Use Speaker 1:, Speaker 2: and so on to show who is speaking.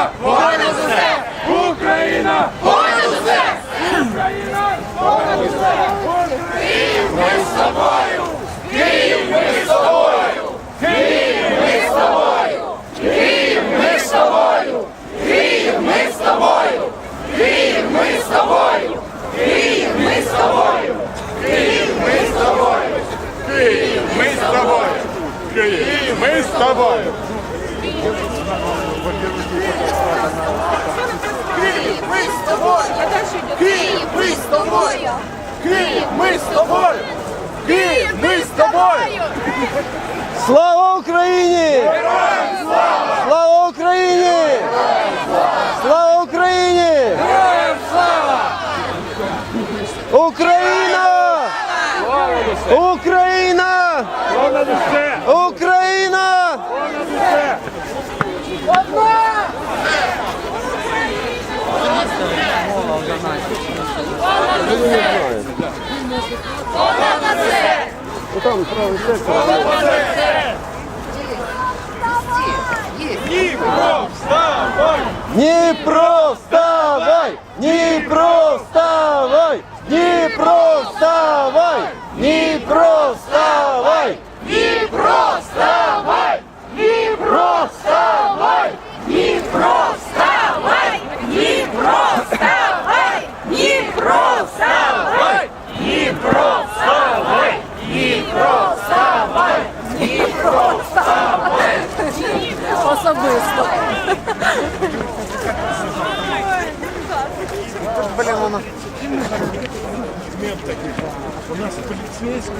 Speaker 1: Україна!
Speaker 2: Понад
Speaker 3: Україна! Україна!
Speaker 4: Понад усе!
Speaker 5: Україна!
Speaker 6: Понад усе!
Speaker 7: ми з тобою!
Speaker 8: Київ, ми з тобою!
Speaker 9: Київ, ми з тобою!
Speaker 10: Київ, ми з тобою!
Speaker 11: Київ, ми з тобою!
Speaker 12: Київ, ми з тобою!
Speaker 13: Київ, ми з тобою!
Speaker 14: Київ, ми з тобою!
Speaker 15: Київ, ми з тобою! Київ, ми з тобою!
Speaker 16: Київ, ми з тобою!
Speaker 17: ми
Speaker 18: з тобою!
Speaker 19: з тобою!
Speaker 20: Слава Україні! Слава Україні!
Speaker 21: Слава Україні!
Speaker 20: Україна!
Speaker 22: Україна!
Speaker 23: Україна!
Speaker 24: Україна!
Speaker 25: це!
Speaker 26: Там правий сектор. Голова за це!
Speaker 27: Дніпро, вставай!
Speaker 28: Дніпро, вставай!
Speaker 29: Дніпро, вставай!
Speaker 30: Дніпро, вставай!
Speaker 31: Дніпро, вставай!
Speaker 32: особисто. Блин, У нас поліцейська,